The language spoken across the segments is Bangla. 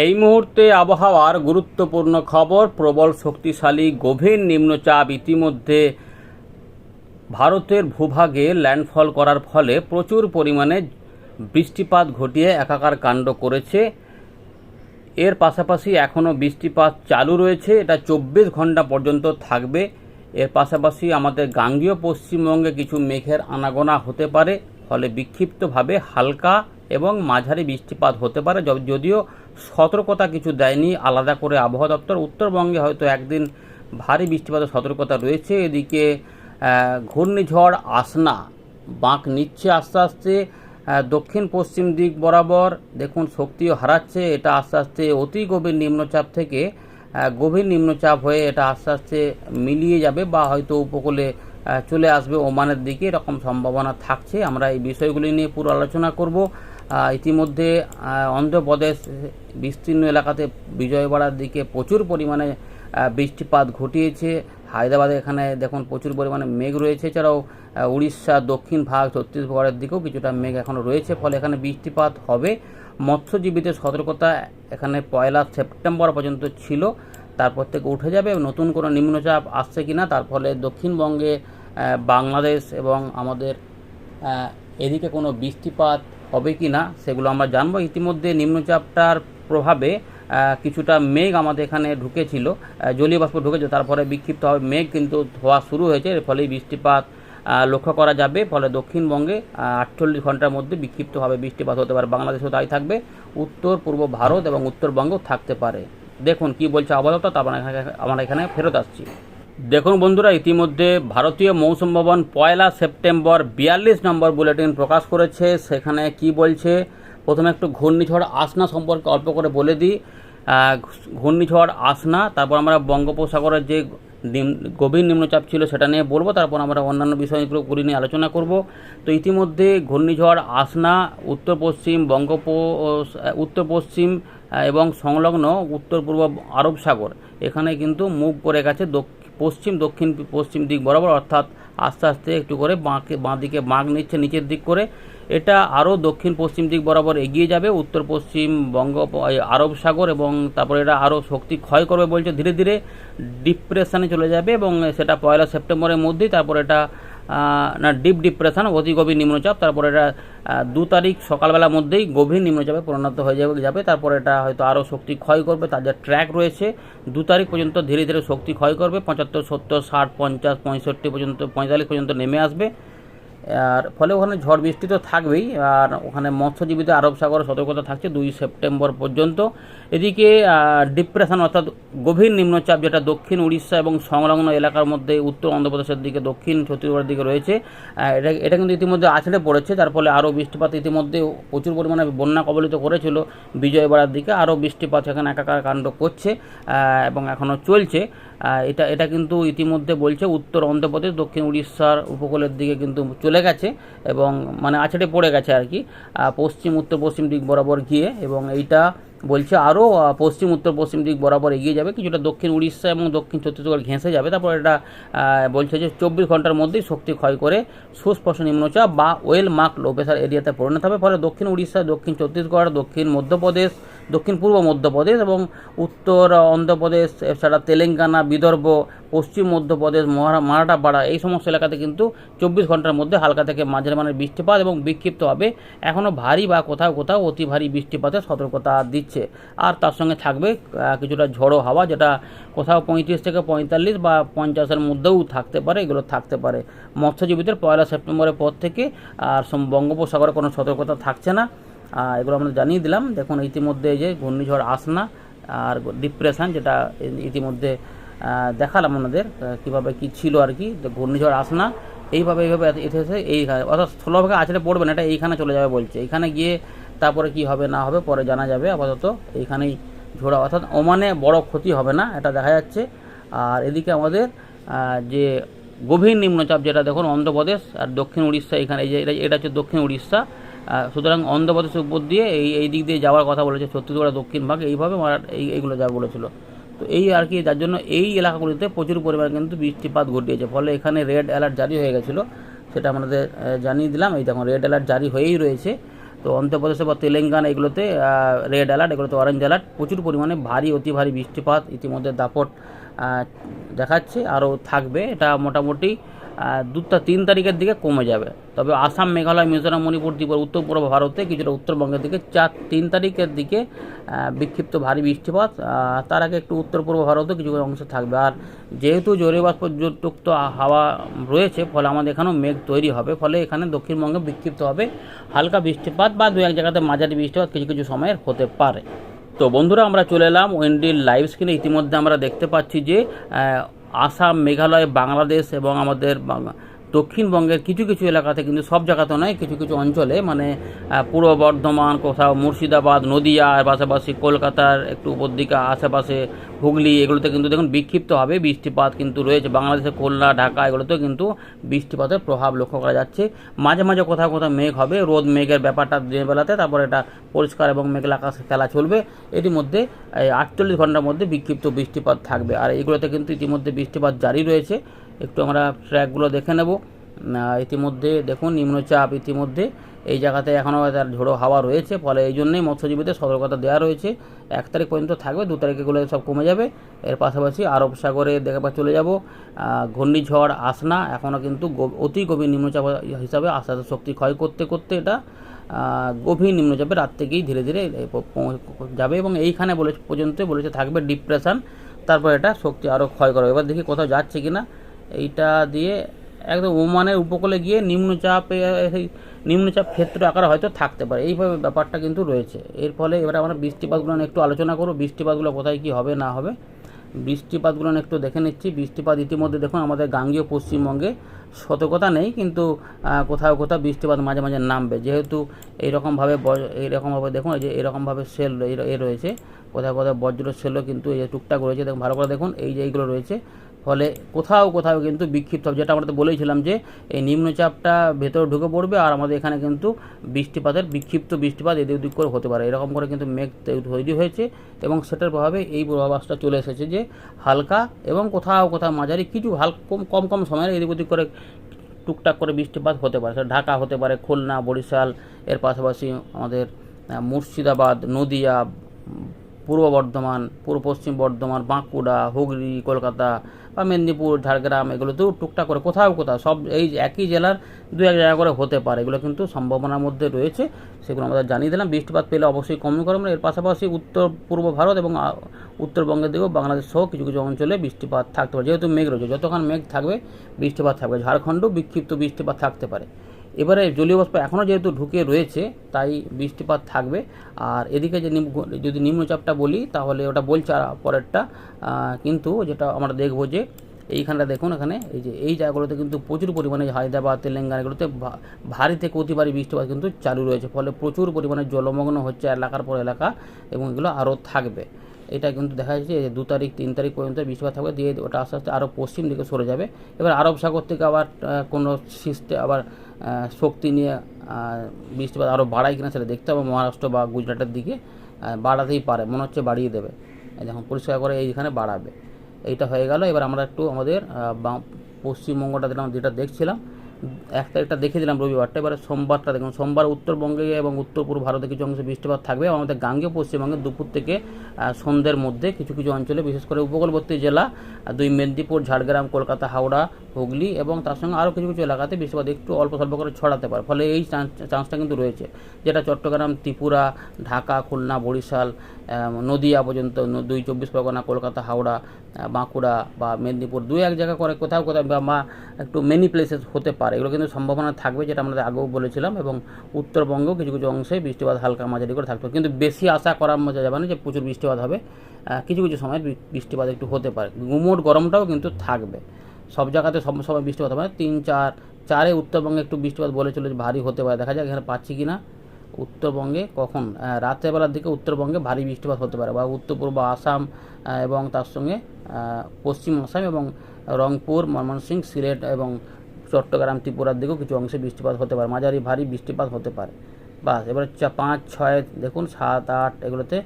এই মুহূর্তে আবহাওয়ার গুরুত্বপূর্ণ খবর, প্রবল শক্তিশালী গভীর নিম্নচাপ ইতিমধ্যে ভারতের ভূভাগে ল্যান্ডফল করার ফলে প্রচুর পরিমাণে বৃষ্টিপাত ঘটিয়ে একাকার কাণ্ড করেছে। এর পাশাপাশি এখনও বৃষ্টিপাত চালু রয়েছে, এটা চব্বিশ ঘণ্টা পর্যন্ত থাকবে। এর পাশাপাশি আমাদের গাঙ্গীয় পশ্চিমবঙ্গে কিছু মেঘের আনাগোনা হতে পারে, ফলে বিক্ষিপ্তভাবে হালকা এবং মাঝারি বৃষ্টিপাত হতে পারে যদিও সতর্কতা কিছু দেয়নি আলাদা করে আবহাওয়া দপ্তর। উত্তরবঙ্গে হয়তো একদিন ভারী বৃষ্টিপাতের সতর্কতা রয়েছে। এদিকে ঘূর্ণিঝড় আসনা, বাঁক নিচ্ছে আস্তে আস্তে দক্ষিণ পশ্চিম দিক বরাবর। দেখুন, শক্তিও হারাচ্ছে, এটা আস্তে আস্তে অতি গভীর নিম্নচাপ থেকে গভীর নিম্নচাপ হয়ে এটা আস্তে আস্তে মিলিয়ে যাবে বা হয়তো উপকূলে চলে আসবে ওমানের দিকে। এরকম সম্ভাবনা থাকছে। আমরা এই বিষয়গুলি নিয়ে পুরো আলোচনা করব। ইতিমধ্যে অন্ধ্রপ্রদেশ বিস্তীর্ণ এলাকাতে বিজয়বাড়ার দিকে প্রচুর পরিমাণে বৃষ্টিপাত ঘটিয়েছে। হায়দ্রাবাদে এখানে দেখুন প্রচুর পরিমাণে মেঘ রয়েছে। এছাড়াও উড়িষ্যা, দক্ষিণ ভাগ, ছত্তিশগড়ের দিকেও কিছুটা মেঘ এখনও রয়েছে, ফলে এখানে বৃষ্টিপাত হবে। মৎস্যজীবীদের সতর্কতা এখানে পয়লা সেপ্টেম্বর পর্যন্ত ছিল। তারপর থেকে উঠে যাবে। নতুন কোনো নিম্নচাপ আসছে কিনা, তার ফলে দক্ষিণবঙ্গে বাংলাদেশ এবং আমাদের এদিকে কোনো বৃষ্টিপাত হবে কি না, সেগুলো আমরা জানব। ইতিমধ্যে নিম্নচাপটার প্রভাবে কিছুটা মেঘ আমাদের এখানে ঢুকেছিল জলীয় বাষ্প ঢুকেছে, তারপরে বিক্ষিপ্তভাবে মেঘ কিন্তু হওয়া শুরু হয়েছে, এর ফলে বৃষ্টিপাত লক্ষ্য করা যাবে। ফলে দক্ষিণবঙ্গে আটচল্লিশ ঘণ্টার মধ্যে বিক্ষিপ্তভাবে বৃষ্টিপাত হতে পারে, বাংলাদেশেও তাই থাকবে, উত্তর, পূর্ব ভারত এবং উত্তরবঙ্গও থাকতে পারে। দেখুন, কি বলছে আবহাওয়া তারপর আমরা এখানে ফেরত আসছি। দেখুন বন্ধুরা, ইতিমধ্যে ভারতীয় মৌসুম ভবন পয়লা সেপ্টেম্বর বিয়াল্লিশ নম্বর বুলেটিন প্রকাশ করেছে। সেখানে কি বলছে? প্রথমে একটু ঘূর্ণিঝড় আসনা সম্পর্কে অল্প করে বলে দিই। ঘূর্ণিঝড় আসনা, তারপর আমরা বঙ্গোপসাগরের যে গভীর নিম্নচাপ ছিল সেটা নিয়ে বলব, তারপর আমরা অন্যান্য বিষয়গুলো করে নিয়ে আলোচনা করব। তো ইতিমধ্যে ঘূর্ণিঝড় আসনা উত্তর পশ্চিম বঙ্গোপ উত্তর পশ্চিম এবং সংলগ্ন উত্তর পূর্ব আরব সাগর, এখানে কিন্তু মুভ করে গেছে পশ্চিম, দক্ষিণ, পশ্চিম দিক বরাবর, অর্থাৎ আস্তে আস্তে একটু করে বাঁকে, বাঁ দিকে বাঁক নিচ্ছে নিচের দিক করে। এটা আরও দক্ষিণ, পশ্চিম দিক বরাবর এগিয়ে যাবে। উত্তর, পশ্চিম বঙ্গ আরব সাগর এবং তারপরে এটা আরও শক্তি ক্ষয় করবে বলছে ধীরে ধীরে। ডিপ্রেশনে চলে যাবে এবং সেটা পয়লা সেপ্টেম্বরের মধ্যেই তারপর এটা না, ডিপ ডিপ্রেশন অতি গভীর নিম্নচাপ, তারপরে এটা দু তারিখ সকালবেলার মধ্যেই গভীর নিম্নচাপে পরিণত হয়ে যাবে যাবে, তারপরে এটা হয়তো আরও শক্তি ক্ষয় করবে, তার যে ট্র্যাক রয়েছে, দু তারিখ পর্যন্ত ধীরে ধীরে শক্তি ক্ষয় করবে, পঁচাত্তর, সত্তর, ষাট, পঞ্চাশ, পঁয়ষট্টি পর্যন্ত, পঁয়তাল্লিশ পর্যন্ত নেমে আসবে। আর ফলে ওখানে ঝড় বৃষ্টি তো থাকবেই, আর ওখানে মৎস্যজীবীদের আরব সাগরে সতর্কতা থাকছে দুই সেপ্টেম্বর পর্যন্ত। এদিকে ডিপ্রেশন অর্থাৎ গভীর নিম্নচাপ যেটা দক্ষিণ উড়িষ্যা এবং সংলগ্ন এলাকার মধ্যে উত্তর অন্ধ্রপ্রদেশের দিকে, দক্ষিণ ছত্তিশগড়ের দিকে রয়েছে। এটা এটা কিন্তু ইতিমধ্যে আছড়ে পড়েছে, যার ফলে আরও বৃষ্টিপাত ইতিমধ্যে প্রচুর পরিমাণে বন্যা কবলিত করেছিল বিজয়বাড়ার দিকে। আরও বৃষ্টিপাত সেখানে একাকার কাণ্ড করছে এবং এখনও চলছে। এটা এটা কিন্তু ইতিমধ্যে বলছে উত্তর অন্ধ্রপ্রদেশ, দক্ষিণ উড়িষ্যার উপকূলের দিকে কিন্তু চলে গেছে এবং মানে আছড়ে পড়ে গেছে আর কি। পশ্চিম, উত্তর, পশ্চিম দিক বরাবর গিয়ে এবং এইটা বলছে আরও পশ্চিম, উত্তর, পশ্চিম দিক বরাবর এগিয়ে যাবে। কিছুটা দক্ষিণ উড়িষ্যা এবং দক্ষিণ ছত্তিশগড় ঘেঁষে যাবে। তারপর এটা বলছে যে চব্বিশ ঘণ্টার মধ্যেই শক্তি ক্ষয় করে সুস্পর্শ নিম্নচাপ বা ওয়েল মার্ক লো প্রেশার এরিয়াতে পরিণত হবে। ফলে দক্ষিণ উড়িষ্যা, দক্ষিণ ছত্তিশগড়, দক্ষিণ মধ্যপ্রদেশ দক্ষিণ পূর্ব মধ্যপ্রদেশ এবং উত্তর অন্ধ্রপ্রদেশ, এছাড়া তেলেঙ্গানা, বিদর্ভ, পশ্চিম মধ্যপ্রদেশ মারাঠাপাড়া, এই সমস্ত এলাকাতে কিন্তু চব্বিশ ঘণ্টার মধ্যে হালকা থেকে মাঝারি মানের বৃষ্টিপাত এবং বিক্ষিপ্তভাবে এখনও ভারী বা কোথাও কোথাও অতি ভারী বৃষ্টিপাতের সতর্কতা দিচ্ছে। আর তার সঙ্গে থাকবে কিছুটা ঝড়ো হাওয়া যেটা কোথাও পঁয়ত্রিশ থেকে পঁয়তাল্লিশ বা পঞ্চাশের মধ্যেও থাকতে পারে, এগুলো থাকতে পারে। মৎস্যজীবীদের পয়লা সেপ্টেম্বরের পর থেকে আর বঙ্গোপসাগরে কোনো সতর্কতা থাকছে না। এগুলো আমরা জানিয়ে দিলাম। দেখুন, ইতিমধ্যে এই যে ঘূর্ণিঝড় আসনা আর ডিপ্রেশন যেটা ইতিমধ্যে দেখালাম আপনাদের কীভাবে কী ছিল আর কি ঘূর্ণিঝড় আসনা, এইভাবে এইভাবে এসে এইখানে অর্থাৎ স্থলভাগে আছড়ে পড়বে না, এটা এইখানে চলে যাবে বলছে। এইখানে গিয়ে তারপরে কি হবে না হবে পরে জানা যাবে, আপাতত এইখানেই ঝোড়া অর্থাৎ ওমানে বড় ক্ষতি হবে না, এটা দেখা যাচ্ছে। আর এদিকে আমাদের যে গভীর নিম্নচাপ যেটা দেখুন, অন্ধ্রপ্রদেশ আর দক্ষিণ উড়িষ্যা, এখানে এই যে, এটা হচ্ছে দক্ষিণ উড়িষ্যা। সুতরাং অন্ধ্রপ্রদেশের উপর দিয়ে এই এই দিক দিয়ে যাওয়ার কথা বলেছে, ছত্তিশগড়ের দক্ষিণ ভাগ, এইভাবে মারা- এই এইগুলো যা বলেছিল। তো এই আর কি, যার জন্য এই এলাকাগুলিতে প্রচুর পরিমাণে কিন্তু বৃষ্টিপাত ঘটিয়েছে। ফলে এখানে রেড অ্যালার্ট জারি হয়ে গেছিল, সেটা আমাদের জানিয়ে দিলাম। এই দেখুন রেড অ্যালার্ট জারি হয়েই রয়েছে। তো অন্ধ্রপ্রদেশে বা তেলেঙ্গানা এগুলোতে রেড অ্যালার্ট এগুলোতে অরেঞ্জ অ্যালার্ট প্রচুর পরিমাণে ভারী, অতি ভারী বৃষ্টিপাত ইতিমধ্যে দাপট দেখাচ্ছে আরও থাকবে। এটা মোটামুটি আহ, দু তিন তারিখের দিকে কমে যাবে। তবে আসাম মেঘালয় মিজোরাম মণিপুর ত্রিপুরা উত্তর পূর্ব ভারতে কিছুটা উত্তরবঙ্গের দিকে চার তিন তারিখের দিকে বিক্ষিপ্ত ভারী বৃষ্টিপাত তার আগে একটু উত্তর পূর্ব ভারতেও কিছু অংশ থাকবে। আর যেহেতু জোরে বাষ্পযুক্ত হাওয়া রয়েছে ফলে আমাদের এখানেও মেঘ তৈরি হবে। ফলে এখানে দক্ষিণবঙ্গে বিক্ষিপ্ত হবে হালকা বৃষ্টিপাত বা দু এক জায়গাতে মাঝারি বৃষ্টিপাত কিছু কিছু সময়ের হতে পারে। তো বন্ধুরা আমরা চলে এলাম ওয়েন্ডির লাইভ স্ক্রিনে ইতিমধ্যে আমরা দেখতে পাচ্ছি যে আসাম মেঘালয় বাংলাদেশ এবং আমাদের দক্ষিণবঙ্গের কিছু কিছু এলাকাতে কিন্তু সব জায়গাতে নয়, কিছু কিছু অঞ্চলে মানে পূর্ব বর্ধমান, কোথাও মুর্শিদাবাদ, নদিয়া পাশাপাশি কলকাতার একটু উপর দিকে আশেপাশে হুগলি, এগুলোতে কিন্তু দেখুন বিক্ষিপ্তভাবে বৃষ্টিপাত কিন্তু রয়েছে। বাংলাদেশের খুলনা, ঢাকা এগুলোতেও কিন্তু বৃষ্টিপাতের প্রভাব লক্ষ্য করা যাচ্ছে। মাঝে মাঝে কোথাও কোথাও মেঘ হবে, রোদ মেঘের ব্যাপারটা দিনের বেলাতে, তারপর এটা পরিষ্কার এবং মেঘলা আকাশে খেলা চলবে। এটির মধ্যে আটচল্লিশ ঘণ্টার মধ্যে বিক্ষিপ্ত বৃষ্টিপাত থাকবে। আর এইগুলোতে কিন্তু ইতিমধ্যে বৃষ্টিপাত জারি রয়েছে। একটু আমরা ট্র্যাকগুলো দেখে নেব। ইতিমধ্যে দেখুন, নিম্নচাপ ইতিমধ্যে এই জায়গাতে এখনও তার ঝোড়ো হাওয়া রয়েছে, ফলে এই জন্যই মৎস্যজীবীদের সতর্কতা দেওয়া রয়েছে। এক তারিখ পর্যন্ত থাকবে, দু তারিখ এগুলো সব কমে যাবে। এর পাশাপাশি আরব সাগরে দেখা চলে যাব। ঘূর্ণিঝড় আসনা এখনও কিন্তু অতি গভীর নিম্নচাপ হিসাবে আস্তে আস্তে শক্তি ক্ষয় করতে করতে এটা গভীর নিম্নচাপে রাত থেকেই ধীরে ধীরে যাবে এবং এইখানে বলে, পর্যন্ত বলেছে থাকবে ডিপ্রেশন তারপর এটা শক্তি আরও ক্ষয় করবে। এবার দেখি কোথাও যাচ্ছে কি না এইটা দিয়ে একদম ওমানের উপকূলে গিয়ে নিম্নচাপে এই নিম্নচাপ ক্ষেত্র আকারে হয়তো থাকতে পারে। এইভাবে ব্যাপারটা কিন্তু রয়েছে। এর ফলে এবারে আমরা বৃষ্টিপাতগুলো একটু আলোচনা করব। বৃষ্টিপাতগুলো কোথায় কি হবে, না হবে। বৃষ্টিপাতগুলো একটু দেখে নিচ্ছি। বৃষ্টিপাত ইতিমধ্যে দেখুন আমাদের গাঙ্গীয় পশ্চিমবঙ্গে সতর্কতা নেই, কিন্তু কোথাও কোথাও বৃষ্টিপাত মাঝে মাঝে নামবে। যেহেতু এইরকমভাবে এইরকমভাবে দেখুন, এই যে এরকমভাবে সেল এ রয়েছে। কোথাও কোথাও বজ্র সেলও কিন্তু এই যে টুকটাক রয়েছে। দেখুন, ভালো করে দেখুন, এই যে এইগুলো রয়েছে। ফলে কোথাও কোথাও কিন্তু বিক্ষিপ্ত হবে। যেটা আমরা তো বলেছিলাম যে এই নিম্নচাপটা ভেতরে ঢুকে পড়বে আর আমাদের এখানে কিন্তু বৃষ্টিপাতের, বিক্ষিপ্ত বৃষ্টিপাত এদিক ওদিক করে হতে পারে। এরকম করে কিন্তু মেঘ তৈরি হয়েছে এবং সেটার প্রভাবে এই পূর্বাভাসটা চলে এসেছে যে হালকা এবং কোথাও কোথাও মাঝারি কিছু হাল, কম কম সময়ের এদিক ওদিক করে টুকটাক করে বৃষ্টিপাত হতে পারে। সেটা ঢাকা হতে পারে, খুলনা, বরিশাল, এর পাশাপাশি আমাদের মুর্শিদাবাদ, নদিয়া পূর্ব বর্ধমান, পূর্ব পশ্চিম বর্ধমান, বাঁকুড়া, হুগলি, কলকাতা বা মেদিনীপুর, ঝাড়গ্রাম, এগুলোতেও টুকটাক করে, কোথাও কোথাও, সব এই একই জেলার দু এক জায়গা করে হতে পারে। এগুলো কিন্তু সম্ভাবনার মধ্যে রয়েছে, সেগুলো আমরা জানিয়ে দিলাম। বৃষ্টিপাত পেলে অবশ্যই কমই করবেন এর পাশাপাশি উত্তর, পূর্ব ভারত এবং উত্তরবঙ্গের দিকেও বাংলাদেশ সহ কিছু কিছু অঞ্চলে বৃষ্টিপাত থাকতে পারে। যেহেতু মেঘ রয়েছে, যতক্ষণ মেঘ থাকবে, বৃষ্টিপাত থাকবে। ঝাড়খণ্ডও বিক্ষিপ্ত বৃষ্টিপাত থাকতে পারে। এবারে জলীয় বাষ্প এখনও যেহেতু ঢুকে রয়েছে, তাই বৃষ্টিপাত থাকবে। আর এদিকে যে যদি নিম্নচাপটা বলি, তাহলে ওটা বলছে আর পরেরটা। কিন্তু যেটা আমরা দেখব যে, এইখানটা দেখুন, এখানে এই যে, এই জায়গাগুলোতে কিন্তু প্রচুর পরিমাণে হায়দ্রাবাদ, তেলেঙ্গানা এগুলোতে ভারী থেকে অতি ভারী বৃষ্টিপাত কিন্তু চালু রয়েছে। ফলে প্রচুর পরিমাণে জলমগ্ন হচ্ছে এলাকার পর এলাকা এবং এগুলো আরও থাকবে। এটা কিন্তু দেখা যাচ্ছে যে দু তারিখ, তিন তারিখ পর্যন্ত বৃষ্টিপাত থাকবে দিয়ে ওটা আস্তে আস্তে আরও পশ্চিম দিকে সরে যাবে। এবার আরব সাগর থেকে আবার কোনো সিস্টে আবার শক্তি নিয়ে বৃষ্টিপাত আরও বাড়ায় কিনা সেটা দেখতে হবে। মহারাষ্ট্র বা গুজরাটের দিকে বাড়াতেই পারে, মনে হচ্ছে বাড়িয়ে দেবে। যখন পরিষ্কার করে এইখানে বাড়াবে। এইটা হয়ে গেল। এবার আমরা একটু আমাদের পশ্চিমবঙ্গটা দিলাম যেটা দেখছিলাম এক তারিখটা দেখে দিলাম রবিবারটা। এবারে সোমবারটা দেখুন, সোমবার উত্তরবঙ্গে এবং উত্তর পূর্ব ভারতে কিছু অংশে বৃষ্টিপাত থাকবে এবং আমাদের গাঙ্গে পশ্চিমবঙ্গে দুপুর থেকে সন্ধ্যের মধ্যে কিছু কিছু অঞ্চলে, বিশেষ করে উপকূলবর্তী জেলা দুই মেদিনীপুর, ঝাড়গ্রাম, কলকাতা, হাওড়া হুগলি এবং তার সঙ্গে আরও কিছু কিছু এলাকাতে বৃষ্টিপাত একটু অল্প স্বল্প করে ছড়াতে পারে। ফলে এই চান্স চান্সটা কিন্তু রয়েছে, যেটা চট্টগ্রাম, ত্রিপুরা, ঢাকা, খুলনা, বরিশাল নদিয়া পর্যন্ত দুই চব্বিশ পরগনা, কলকাতা, হাওড়া বাঁকুড়া বা মেদিনীপুর দুই এক জায়গা করে কোথাও কোথাও বা একটু মেনি প্লেসেস হতে পারে। এগুলো কিন্তু সম্ভাবনা থাকবে যেটা আমরা আগেও বলেছিলাম এবং উত্তরবঙ্গেও কিছু কিছু অংশে বৃষ্টিপাত হালকা মাঝারি করে থাকবে কিন্তু বেশি আশা করা যাবে না যে প্রচুর বৃষ্টিপাত হবে। কিছু কিছু সময় বৃষ্টিপাত একটু হতে পারে। গুমোট গরমটাও কিন্তু থাকবে। সব জায়গাতে সব সময় বৃষ্টিপাত হবে তিন, চার, চারে উত্তরবঙ্গে একটু বৃষ্টিপাত বলে চলেছে ভারী হতে পারে। দেখা যাক এখানে পাচ্ছি কি না উত্তরবঙ্গে কখন? রাত্রেবেলার দিকে উত্তরবঙ্গে ভারী বৃষ্টিপাত হতে পারে। বা উত্তর পূর্ব আসাম এবং তার সঙ্গে পশ্চিম আসাম এবং রংপুর ময়মনসিংহ সিলেট এবং চট্টগ্রাম, ত্রিপুরার দিকেও কিছু অংশে বৃষ্টিপাত হতে পারে। মাঝারি ভারী বৃষ্টিপাত হতে পারে। বাস, এবার হচ্ছে পাঁচ, ছয়, দেখুন, সাত, আট, এগুলোতে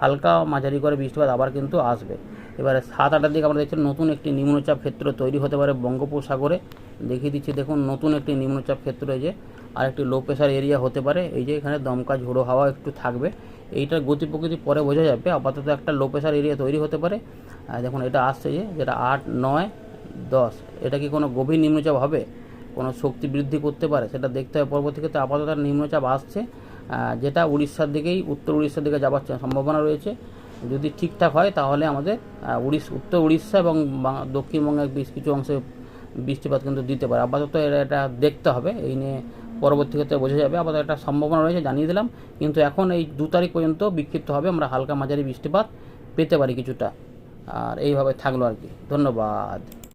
হালকা মাঝারি করে বৃষ্টিপাত আবার কিন্তু আসবে। এবারে সাত আটের দিকে আমরা দেখছি নতুন একটি নিম্নচাপ ক্ষেত্র তৈরি হতে পারে বঙ্গোপসাগরে। দেখিয়ে দিচ্ছি, দেখুন, নতুন একটি নিম্নচাপ ক্ষেত্র এই যে আর একটি লো প্রেশার এরিয়া হতে পারে। এই যে, এখানে দমকা, ঝোড়ো হাওয়া একটু থাকবে। এইটার গতি প্রকৃতি পরে বোঝা যাবে। আপাতত একটা লো প্রেশার এরিয়া তৈরি হতে পারে। দেখুন, এটা আসছে যে, যেটা আট, নয়, দশ। এটা কি কোনো গভীর নিম্নচাপ হবে? কোনো শক্তি বৃদ্ধি করতে পারে? সেটা দেখতে হবে পরবর্তী ক্ষেত্রে আপাতত নিম্নচাপ আসছে। যেটা উড়িষ্যার দিকেই, উত্তর উড়িষ্যার দিকে যাওয়ার সম্ভাবনা রয়েছে। যদি ঠিকঠাক হয়, তাহলে আমাদের উড়িষ্যা, উত্তর উড়িষ্যা এবং দক্ষিণবঙ্গের বেশ কিছু অংশে বৃষ্টিপাত কিন্তু দিতে পারে। আপাতত এটা এটা দেখতে হবে। এই নিয়ে পরবর্তী ক্ষেত্রে বোঝা যাবে। আপাতত একটা সম্ভাবনা রয়েছে, জানিয়ে দিলাম। কিন্তু এখন এই দু তারিখ পর্যন্ত বিক্ষিপ্ত হবে। আমরা হালকা মাঝারি বৃষ্টিপাত পেতে পারি কিছুটা। আর এইভাবে থাকল আর কি। ধন্যবাদ।